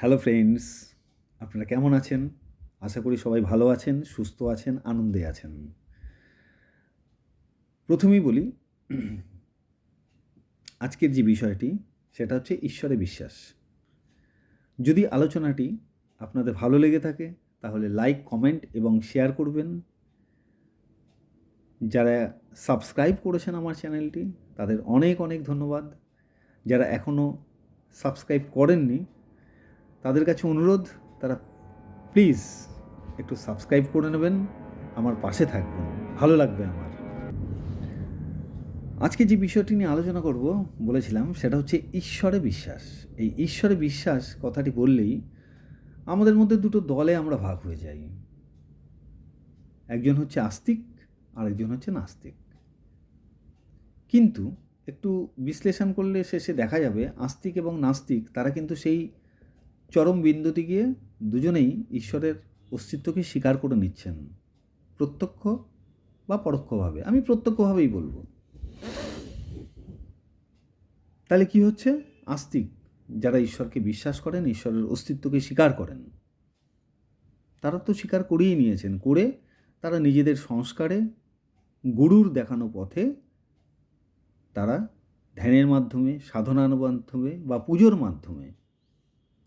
Hello friends, আপনারা কেমন আছেন? আশা করি সবাই ভালো আছেন, সুস্থ আছেন, আনন্দে আছেন। প্রথমেই বলি, আজকের যে বিষয়টি, সেটা হচ্ছে ঈশ্বরে বিশ্বাস। যদি আলোচনাটি আপনাদের ভালো লেগে থাকে, তাহলে লাইক, কমেন্ট এবং শেয়ার করবেন। যারা সাবস্ক্রাইব করেছেন আমার চ্যানেলটি, তাদের অনেক অনেক ধন্যবাদ। যারা এখনও সাবস্ক্রাইব করেননি তাদের কাছে অনুরোধ, তারা প্লিজ একটু সাবস্ক্রাইব করে নেবেন, আমার পাশে থাকবেন ভালো লাগবে আমার। আজকে যে বিষয়টি নিয়ে আলোচনা করব বলেছিলাম, সেটা হচ্ছে ঈশ্বরে বিশ্বাস। এই ঈশ্বরে বিশ্বাস কথাটি বললেই আমাদের মধ্যে দুটো দলে আমরা ভাগ হয়ে যাই। একজন হচ্ছে আস্তিক, আরেকজন হচ্ছে নাস্তিক। কিন্তু একটু বিশ্লেষণ করলে শেষে দেখা যাবে, আস্তিক এবং নাস্তিক, তারা কিন্তু সেই চরম বিন্দুতে গিয়ে দুজনেই ঈশ্বরের অস্তিত্বকে স্বীকার করে নিচ্ছেন। প্রত্যক্ষ বা পরোক্ষভাবে। আমি প্রত্যক্ষভাবেই বলব। তাহলে কি হচ্ছে? আস্তিক যারা ঈশ্বরকে বিশ্বাস করেন, ঈশ্বরের অস্তিত্বকে স্বীকার করেন, তারা তো স্বীকার করেই নিয়েছেন। করে তারা নিজেদের সংস্কারে গুরুর দেখানো পথে তারা ধ্যানের মাধ্যমে সাধনার মাধ্যমে বা পুজোর মাধ্যমে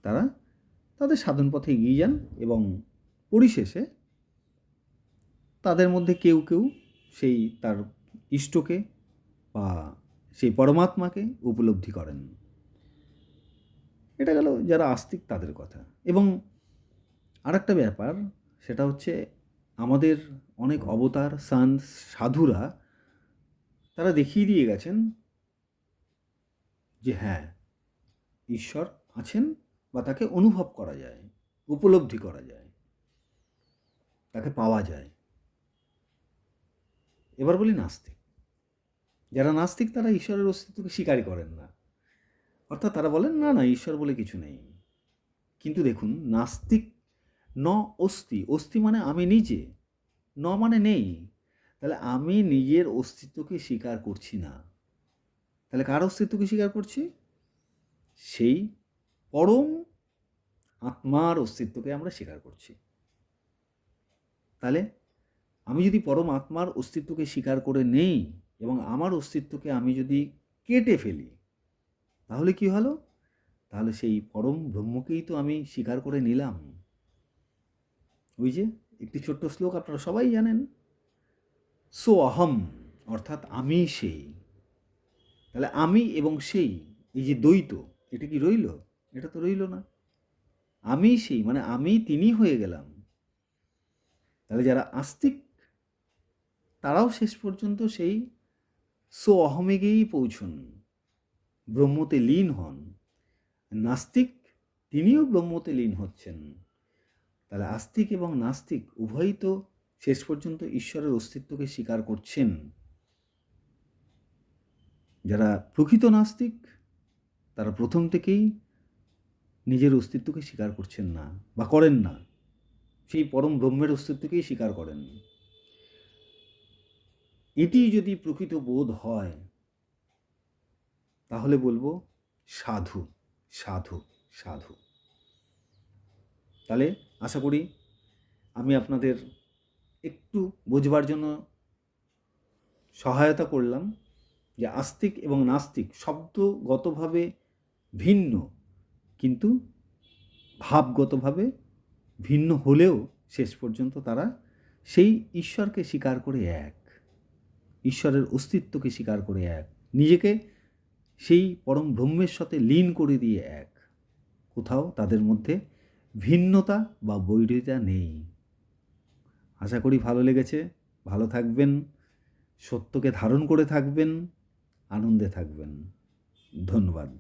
তারা তাদের সাধন পথে এগিয়ে যান এবং পরিশেষে তাদের মধ্যে কেউ কেউ সেই তার ইষ্টকে বা সেই পরমাত্মাকে উপলব্ধি করেন। এটা গেল যারা আস্তিক তাদের কথা। এবং আরেকটা ব্যাপার, সেটা হচ্ছে আমাদের অনেক অবতার, সান্ত, সাধুরা তারা দেখিয়ে দিয়ে গেছেন যে হ্যাঁ ঈশ্বর আছেন বা তাকে অনুভব করা যায়, উপলব্ধি করা যায়, তাকে পাওয়া যায়। এবার বলি নাস্তিক। যারা নাস্তিক তারা ঈশ্বরের অস্তিত্বকে স্বীকারই করেন না। অর্থাৎ তারা বলেন, না না, ঈশ্বর বলে কিছু নেই। কিন্তু দেখুন, নাস্তিক ন অস্থি। অস্থি মানে আমি নিজে, ন মানে নেই। তাহলে আমি নিজের অস্তিত্বকে স্বীকার করছি না। তাহলে কার অস্তিত্বকে স্বীকার করছি? সেই পরম আত্মার অস্তিত্বকে আমরা স্বীকার করছি। তাহলে আমি যদি পরম আত্মার অস্তিত্বকে স্বীকার করে নেই এবং আমার অস্তিত্বকে আমি যদি কেটে ফেলি, তাহলে কি হলো? তাহলে সেই পরম ব্রহ্মকেই তো আমি স্বীকার করে নিলাম। ওই যে একটি ছোট্ট শ্লোক আপনারা সবাই জানেন, সো অহম অর্থাৎ আমি সেই। তাহলে আমি এবং সেই, এই যে দ্বৈত, এটা কি রইল? এটা তো রইল না। আমি সেই মানে আমি তিনি হয়ে গেলাম। তাহলে যারা আস্তিক, তারাও শেষ পর্যন্ত সেই সো অহমেগেই পৌঁছন। ব্রহ্মতে লীন হন। নাস্তিক, তিনিও ব্রহ্মতে লীন হচ্ছেন। তাহলে আস্তিক এবং নাস্তিক উভয়ই তো শেষ পর্যন্ত ঈশ্বরের অস্তিত্বকে স্বীকার করছেন। যারা প্রকৃত নাস্তিক, তারা প্রথম থেকেই নিজের অস্তিত্বকে স্বীকার করছেন না বা করেন না। সেই পরম ব্রহ্মের অস্তিত্বকেই স্বীকার করেন। এটি যদি প্রকৃত বোধ হয়, তাহলে বলব সাধু সাধু সাধু। তাহলে আশা করি আমি আপনাদের একটু বোঝবার জন্য সহায়তা করলাম যে আস্তিক এবং নাস্তিক শব্দগতভাবে ভিন্ন। কিন্তু ভাবগতভাবে ভিন্ন হলেও শেষ পর্যন্ত তারা সেই ঈশ্বরকে স্বীকার করে এক। ঈশ্বরের অস্তিত্বকে স্বীকার করে এক। নিজেকে সেই পরম ব্রহ্মের সাথে লীন করে দিয়ে এক। কোথাও তাদের মধ্যে ভিন্নতা বা বৈরিতা নেই। আশা করি ভালো লেগেছে। ভালো থাকবেন, সত্যকে ধারণ করে থাকবেন, আনন্দে থাকবেন। ধন্যবাদ।